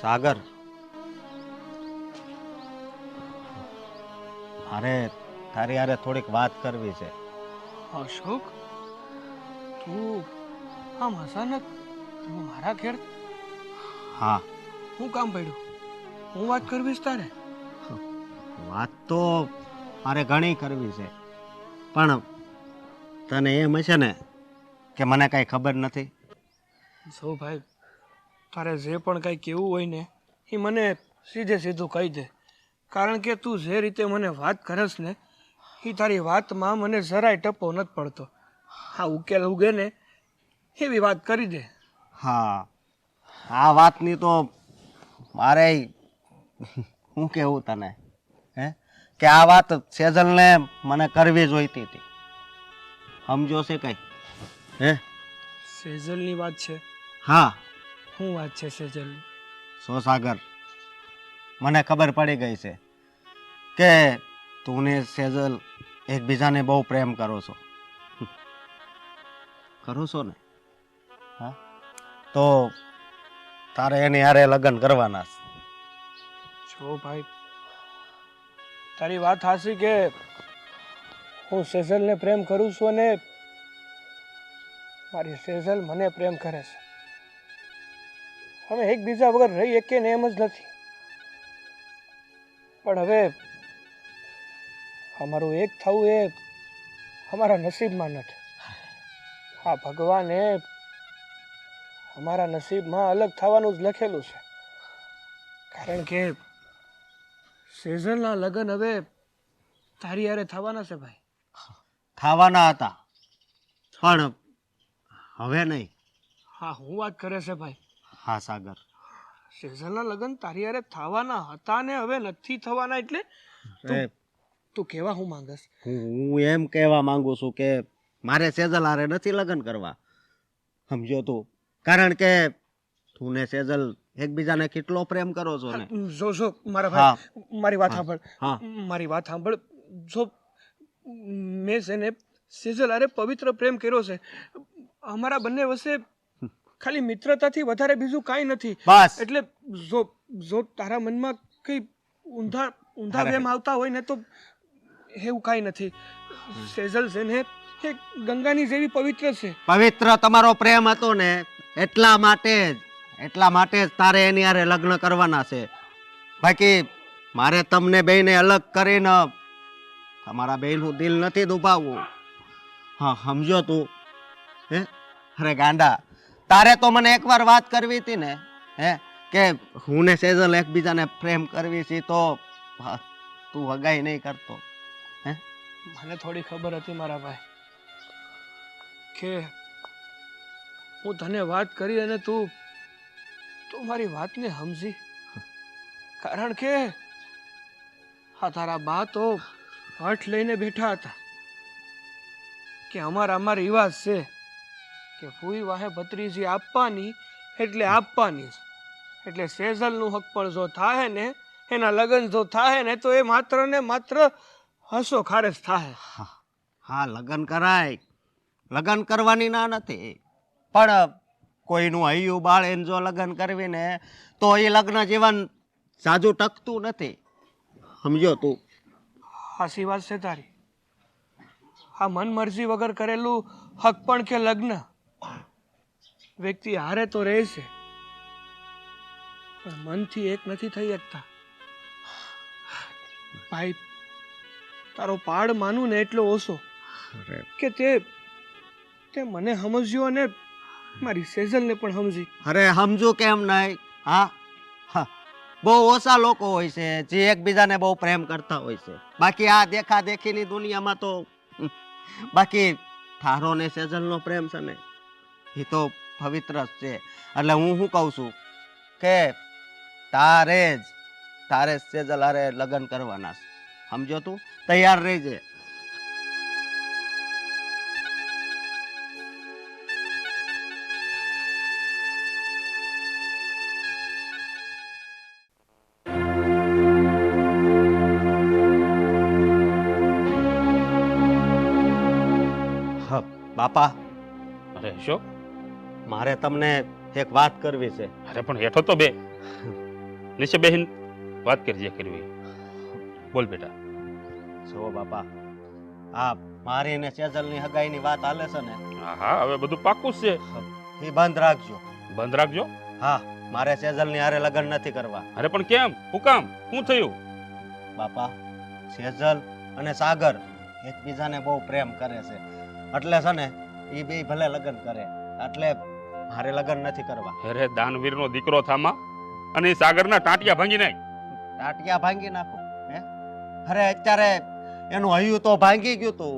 સાગર. મારે તારી હારે થોડીક વાત કરવી છે. અશોક તું આમ અચાનક તું મારા ઘેર હા. હું કામ પડ્યું? હું વાત કરવીશ તારે? વાત તો મારે ઘણી કરવી છે. પણ તને એમ હશે ને કે મને કાંઈ ખબર નથી? જો ભાઈ તારે જે પણ કાંઈ કહેવું હોય ને એ મને સીધે સીધું કહી દે. કારણ કે તું જે રીતે મને વાત કરસ ને એ તારી વાતમાં મને જરાય ટપો નથી પડતો. હા ઉકેલ ઉગે ને એવી વાત કરી દે. હા આ વાતની તો મારે શું કહેવું તને હે? કે આ વાત સેજલને મને કરવી જોઈતી હતી. સમજો છે કઈ. હે? સેજલની વાત છે? હા. શું વાત છે સેજલ? સો સાગર મને ખબર પડી ગઈ છે કે તું ને સેજલ એકબીજાને બહુ પ્રેમ કરો છો. કરો છો ને? હા? તો તારે એની હારે લગ્ન કરવાના છો. ભાઈ તારી વાત હાસી કે હું સેઝલને પ્રેમ કરું છું અને મારી સેઝલ મને પ્રેમ કરે છે. અમે એકબીજા વગર રહી શકીએ ને એમ જ નથી. પણ હવે અમારું એક થવું એ અમારા નસીબમાં નથી. હા ભગવાને અમારા નસીબમાં અલગ થવાનું જ લખેલું છે. કારણ કે સેઝલના લગ્ન હવે તારી હારે થવાના છે ભાઈ. થવાના હતા. પણ હવે નહીં. હા હું વાત કરે છે ભાઈ. હા સાગર. સેઝલના લગ્ન તારી હારે થવાના હતા ને હવે નથી થવાના એટલે તું કેવા હું માંગસ? હું હું એમ કહેવા માંગુ છું કે મારે સેજલ હારે નથી લગ્ન કરવા. સમજો તું? કારણ કે તું ને સેજલ એકબીજાને કેટલો પ્રેમ કરો છો ને? જો જો મારા હા. ભાઈ મારી વાત હા. સાંભળ. હા. મારી વાત સાંભળ. જો મેં છે ને સેઝલ અરે પવિત્ર પ્રેમ કર્યો છે અમારા બંને વચ્ચે ખાલી મિત્રતાથી વધારે બીજું કાંઈ નથી. બસ. એટલે જો જો તારા મનમાં કઈ ઊંધા ઊંધા પ્રેમ આવતા હોય ને તો એવું કાંઈ નથી. સેઝલ છે ને એ ગંગાની જેવી પવિત્ર છે. પવિત્ર તમારો પ્રેમ હતો ને એટલા માટે જ એટલા માટે જ તારે એની હારે લગ્ન કરવાના છે. બાકી મારે તમને બેને અલગ કરીને તમારા બેયનું દિલ નથી દુભાવવું. હા સમજો તું. હે? અરે ગાંડા તારે તો મને એકવાર વાત કરવી હતી ને હે? કે હું ને સેજલ એકબીજાને પ્રેમ કરવી છે તો તું હગાઈ નહીં કરતો. હે? મને થોડી ખબર હતી મારા ભાઈ કે હું તને વાત કરી અને તું તું મારી વાતને સમજી. કારણ કે હા તારા બા તો હઠ લઈને બેઠા હતા કે અમારા અમાર રિવાજ છે કે ફૂઈ વાહે ભત્રીજી આપવાની એટલે આપવાની. એટલે સેઝલનું હક પણ જો થાય ને, એના લગ્ન જો થાય ને, તો એ માત્ર ને માત્ર હસો ખારેજ થાય હા હા, લગ્ન કરાય. લગ્ન કરવાની ના નથી. પણ કોઈનું હૈયું બાળ એને જો લગ્ન કરવી ને, તો એ લગ્ન જીવન સાજુ ટકતું નથી. સમજો તું? હાસી વાત છે તારી. આ મનમરજી વગર કરેલું હક પણ કે લગ્ન? વ્યક્તિ હારે તો રહે છે પણ મનથી એક નથી થઈ શકતા. ભાઈ તારો પાડ માનું ને એટલો ઓછો કે તે તે મને સમજ્યો અને મારી સેઝલને પણ સમજી. અરે સમજો કેમ નહીં? હા? હા. બહુ ઓછા લોકો હોય છે, જે એકબીજાને બહુ પ્રેમ કરતા હોય છે. બાકી આ દેખા દેખીની દુનિયામાં તો બાકી થારો ને સેજલનો પ્રેમ છે ને, એ તો પવિત્ર જ છે. એટલે હું શું કહું છું કે તારે જ, તારે સેજલ હારે લગ્ન કરવાના છે. સમજો તું? તૈયાર રહેજે. બાપા. અરે અશોક મારે તમને એક વાત કરવી છે. અરે પણ હેઠો તો બે. નીચે બેહીન વાત કરજે કરવી. બોલ બેટા. જો બાપા આ મારી ને સેજલની હગાઈની વાત હાલે છે ને? હા હા હવે બધું પાક્કું છે. એ બંધ રાખજો. બંધ રાખજો? હા મારે સેજલની હારે લગ્ન નથી કરવા. અરે પણ કેમ? હું કામ? શું થયું? બાપા સેજલ અને સાગર એકબીજાને બહુ પ્રેમ કરે છે. એટલે છે ને એ બે ભલે લગ્ન કરે એટલે મારે લગ્ન નથી કરવા. અરે દાનવીરનો દીકરો થામા અને સાગરના ટાંટિયા ભાંગી નાખ. ટાંટિયા ભાંગી નાખો હે? અરે અત્યારે એનું હયું તો ભાંગી ગયું તું.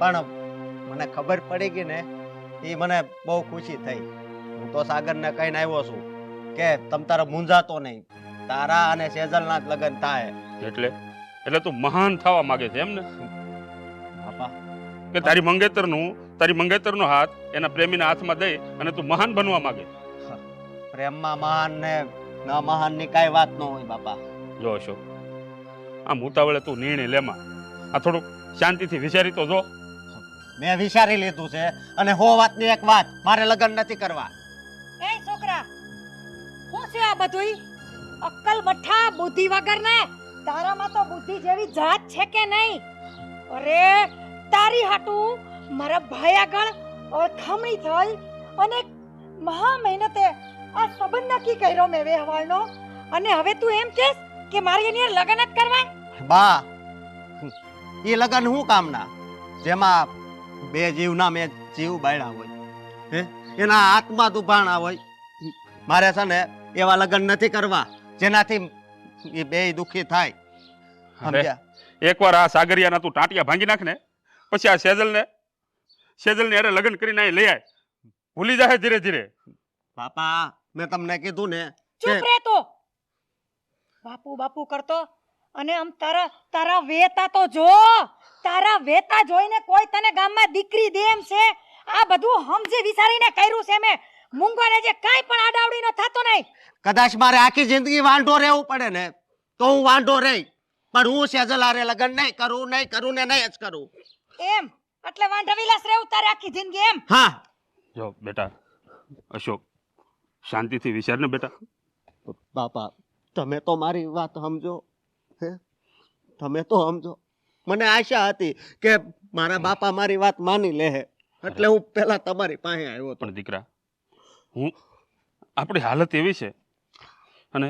પણ મને ખબર પડી ગઈ ને એ મને બહુ ખુશી થઈ. હું તો સાગરને કહીને આવ્યો છું કે તમ તારે મૂંઝાતો નહીં. તારા અને સેજલના જ લગ્ન થાય. એટલે એટલે તું મહાન થવા માંગે છે એમ ને? કે તારી મંગેતરનું તારી મંગેતરનો હાથ એના પ્રેમીના હાથમાં દઈ અને તું મહાન બનવા માંગે. પ્રેમમાં મહાન ને ન મહાનની કાંઈ વાત ન હોય બાપા. જો અશોક આમ ઉતાવળે તું નિર્ણય લેમાં. આ થોડુંક શાંતિથી વિચારી તો જો. મેં વિચારી લીધું છે અને હો વાતની એક વાત મારે લગ્ન નથી કરવા. એ છોકરા શું છે આ બધુંય? અક્કલ મઠ્ઠા બુદ્ધિ વગરના? તારામાં તો બુદ્ધિ જેવી જાત છે કે નહીં? અરે તારી હાટું મારા ભાઈ આગળ અથામણી થઈ અને મહા મહેનતે આ સંબંધ નક્કી કર્યો મેં વ્યવહારનો અને હવે તું એમ કહેસ કે મારી એની લગ્ન જ કરવા? બા એ લગ્ન શું કામના? જેમાં બે જીવના મેં જીવ બાળ્યા હોય. હે? એના આત્મા દુભાણા હોય. મારે છે ને એવા લગ્ન નથી કરવા જેનાથી એ બે દુખી થાય. સમજ્યા? એકવાર આ સાગરિયાના તું ટાંટિયા ભાંગી નાખ ને પછી આ સેજલને સેજલને અરે લગ્ન કરીને અહીં લઈ આય. ભૂલી જાય ધીરે ધીરે. બાપા મેં તમને કીધું ને ચૂપ રહે તો. બાપુ બાપુ કરતો. અને આમ તારા તારા વેતા તો જો. તારા વેતા જોઈને કોઈ તને ગામમાં દીકરી દે એમ છે. આ બધું સમજી વિચારીને કર્યું છે મેં. મુંગોને જે કાઈ પણ આડાવડી ન થતો નહીં. કદાચ મારે આખી જિંદગી વાંઢો રહેવું પડે ને તો હું વાંઢો રહી. પણ હું સેજલ હારે લગન નહીં કરું નહીં કરું ને નહીં જ કરું. એમ? એટલે વાંઢા વિલાસ રહેવું તારે આખી જિંદગી એમ? હા. જો બેટા અશોક શાંતિથી વિચાર ને બેટા. બાપા તમે તો મારી વાત સમજો હે? તમે તો સમજો. મને આશા હતી કે મારા બાપા મારી વાત માની લે એટલે હું પહેલા તમારી પાસે આવ્યો પણ દીકરા હું આપણી હાલત એવી છે. અને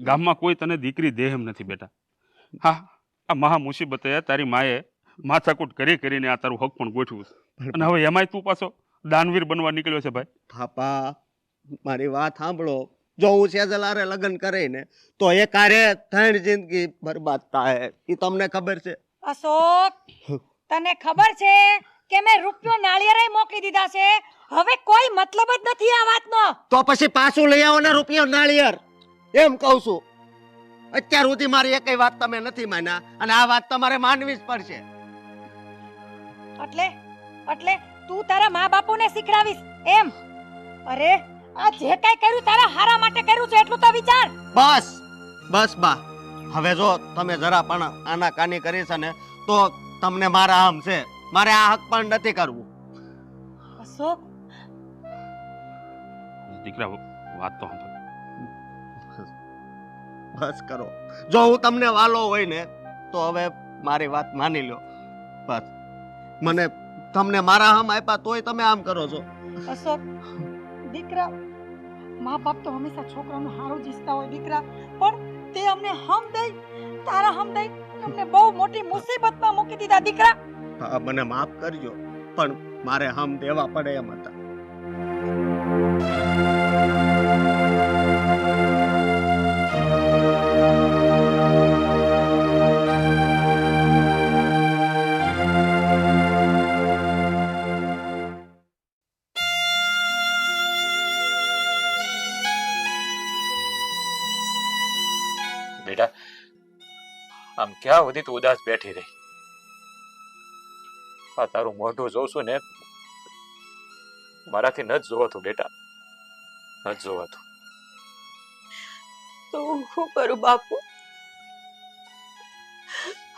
ગામમાં કોઈ તને દીકરી દેહ એમ નથી બેટા. હા આ મહા મુસીબતે તારી માએ માથાકૂટ કરી કરીને આ તારું હક પણ ગોઠવું છે. અને હવે એમાંય તું પાછો દાનવીર બનવા નીકળ્યો છે ભાઈ. પાપા મારી વાત સાંભળો. જો હું સેજલ હારે લગ્ન કરીને તો એ કારે ત્રણ જિંદગી બરબાદ થાય. એ તમને ખબર છે? અશોક તને ખબર છે કે મેં રૂપિયો નાળિયેરે મોકલી દીધા છે? હવે કોઈ મતલબ જ નથી આ વાતનો. તો પછી પાછું લઈ આવો ને રૂપિયો નાળિયેર. એમ કહું છું. અત્યાર સુધી મારી એકય વાત તમે નથી માન્યા અને આ વાત તમારે માનવી જ પડશે. એટલે એટલે તું તારા મા બાપુને શીખડાવીશ એમ. અરે આ જે કાંઈ કર્યું તારા હારા માટે કર્યું છે એટલું તો વિચાર. બસ બસ બા. હવે જો તમે જરા પણ આના કાની કરી છે ને તો તમને મારા આમ છે મારે આ હક પણ નથી કરવું. અશોક. દીકરા વાત તો સાંભળ. બસ કરો. જો હું તમને વાલો હોય ને તો હવે મારી વાત માની લો. બસ. મને તમને મારા હમ આપ્યા તોય તમે આમ કરો છો. અશોક દીકરા મા બાપ તો હંમેશા છોકરાનું હારું જ ઈચ્છતા હોય દીકરા પણ તે અમને હમ દઈ તારા હમ દઈ અમને બહુ મોટી મુસીબતમાં મૂકી દીધા દીકરા. હા મને માફ કરજો પણ મારે હમ દેવા પડે એમ હતા. બેટા આમ ક્યાં સુધી તું ઉદાસ બેઠી રહી? આ તારું મોઢું જોઉં છું ને, મારાથી ન જ જોવાતું બેટા. ન જ જોવાતું. તો શું કરું બાપુ?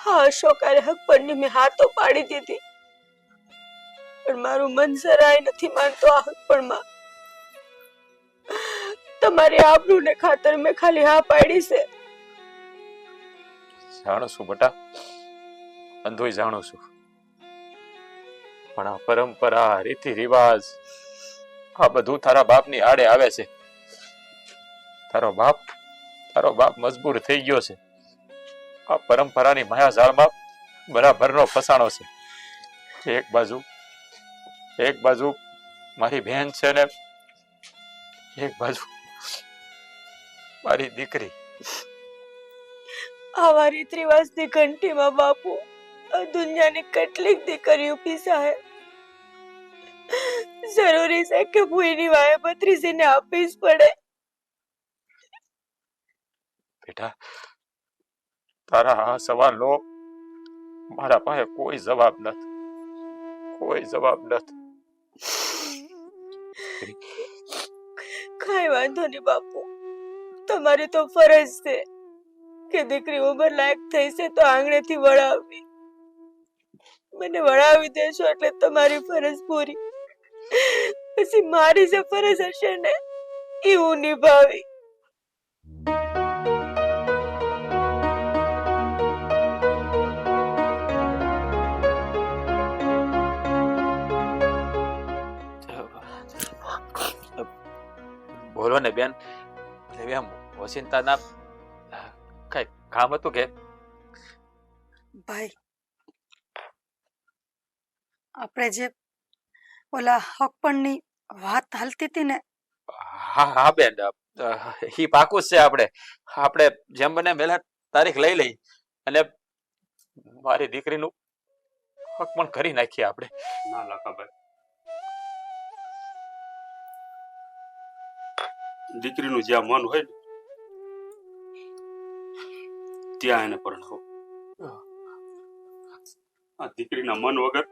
હા અશોકારે હક પરની મેં હાથો પાડી દીધી. પણ મારું મન સરાય નથી માનતો આ પણ માં તમારી આબરૂને ખાતર મેં ખાલી હા પાડી છે. જાણું છું બટા. અંધોય જાણું છું પણ આ પરંપરા રીતિ રિવાજ આ બધું તારા બાપની આડે આવે છે. તારો બાપ તારો બાપ મજબૂર થઈ ગયો છે. આ પરંપરાની માયાજાળમાં બરાબરનો ફસાણો છે. એક બાજુ એક બાજુ મારી બહેન છે ને, એક બાજુ મારી દીકરી. આવા રીત રિવાજની ઘંટીમાં બાપુ આ દુનિયાની કેટલીક દીકરીઓ પીસાય જરૂરી છે કે ભૂઈની વાય બત્રીસીને આપવી જ પડે બેટા તારા આ સવાલનો મારા પાસે કોઈ જવાબ નથી કોઈ જવાબ નથી કાંઈ વાંધો નહીં બાપુ તમારી તો ફરજ છે કે દીકરી ઉંમર લાયક થઈ છે તો આંગણેથી વળાવવી. મને વળાવી દેશો એટલે તમારી ફરજ પૂરી. પછી મારી જે ફરજ હશે ને, એ હું નિભાવી. બોલો ને બેન એવી આમ ઓચિંતાના કઈ કામ હતું કે ભાઈ આપણે જે ઓલા હકપણની વાત હાલતી હતી ને હા હા બેન. ઈ પાકું છે આપણે. આપણે જેમ બને મેલા તારીખ લઈ લઈ અને મારી દીકરીનું હક પણ કરી નાખીએ આપણે. ના લાખાભાઈ દીકરીનું જ્યાં મન હોય ને ત્યાં એને પરણાવો આ દીકરીના મન વગર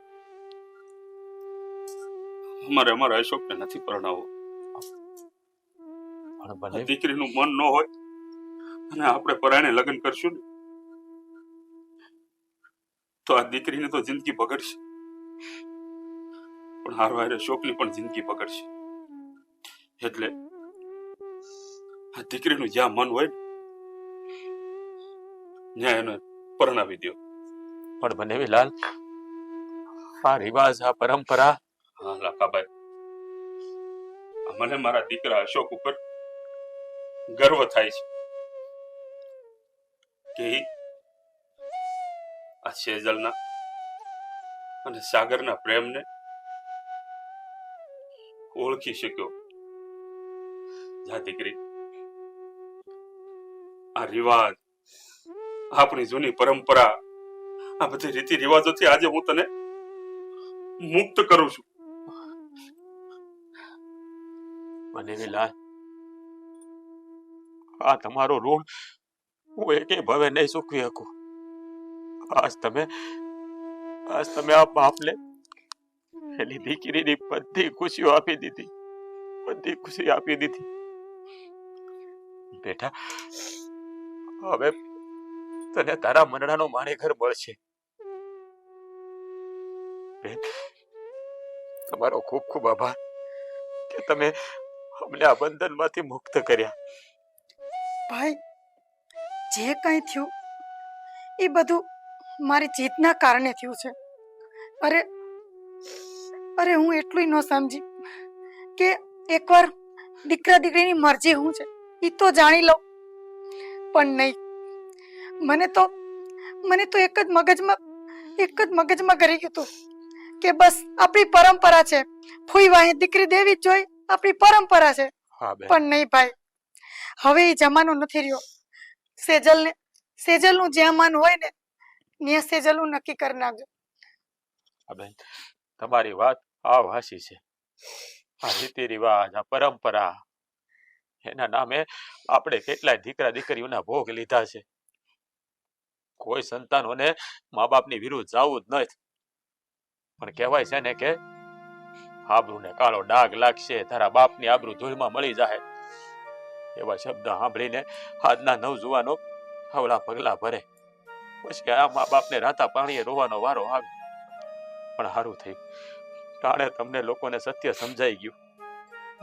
અમારે અમારા અશોકને નથી પરણાવો. દીકરીનું મન ન હોય અને આપણે પરાણે લગ્ન કરશું ને તો આ દીકરીને તો જિંદગી બગડશે. પણ હારવારે અશોકની પણ જિંદગી બગડશે. એટલે આ દીકરીનું જ્યાં મન હોય ને એને પરણાવી દો પણ બનેવી લાલ આ રિવાજ આ પરંપરા. હા લાખાભાઈ. મને મારા દીકરા અશોક ઉપર ગર્વ થાય છે કે આ સેજલના અને સાગરના પ્રેમને ઓળખી શક્યો. જા દીકરી આ રિવાજ આપણી જૂની પરંપરા, આ બધી રીતિ રિવાજોથી આજે હું તને મુક્ત કરું છું. મને લાલ આ તમારો ઋણ હું એકે ભવે નહીં ચૂકવી શકું. આજ તમે આજ તમે આ બાપને એની દીકરીની બધી ખુશીઓ આપી દીધી. બધી ખુશી આપી દીધી. બેટા, હવે તને તારા મનડાનો માણે ઘર મળશે તમારો ખૂબ ખૂબ આભાર કે તમે અમને આ બંધનમાંથી મુક્ત કર્યા. ભાઈ, જે કંઈ થયું, એ બધું મારી જીતના કારણે થયું છે. અરે અરે હું એટલું ન સમજી કે એકવાર દીકરા દીકરીની મરજી શું છે એ તો જાણી લઉં. પણ નહીં મને તો મને તો એક જ મગજમાં એક જ મગજમાં કરી ગયું હતું કે બસ આપણી પરંપરા છે. ફૂઈ વાહી દીકરી દેવી જ જોઈ આપણી પરંપરા છે. હા પણ નહીં ભાઈ હવે એ જમાનો નથી રહ્યો. સેજલને સેજલનું જ્યાં મન હોય ને ત્યાં સેજલનું નક્કી કરી નાખજો. બેન. તમારી વાત આ વાસી છે. આ રીતિ રિવાજ આ પરંપરા એના નામે આપણે કેટલાય દીકરા દીકરીઓના ભોગ લીધા છે. કોઈ સંતાનોને મા બાપની વિરુદ્ધ જવું જ નથી. પણ કહેવાય છે ને કે આબરૂને કાળો ડાઘ લાગશે, તારા બાપની આબરૂ ધૂળમાં મળી જાય એવા શબ્દ સાંભળીને આજના નવજુવાનો હવળા પગલા ભરે. પછી આ મા બાપને રાતા પાણીએ રોવાનો વારો આવે. પણ સારું થયું. ટાણે તમને લોકોને સત્ય સમજાઈ ગયું.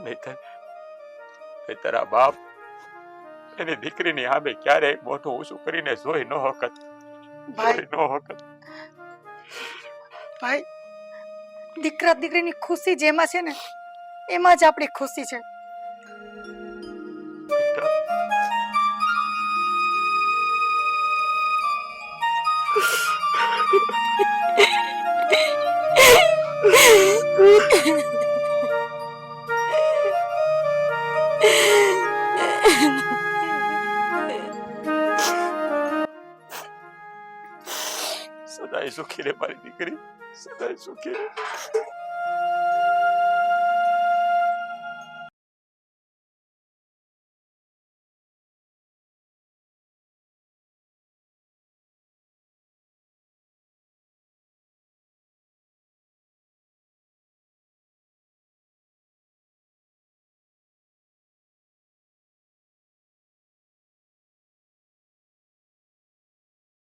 નહીતર નહીતર આ બાપ એની દીકરીની આમે ક્યારેય મોઢું ઊંચું કરીને જોઈ ન હકત ભાઈ. જોઈ ન હકત ભાઈ દીકરા દીકરીની ખુશી જેમાં છે ને એમાં જ આપણી ખુશી છે. બેટા, સદાય સુખી રે મારી દીકરી સદાય સુખી રે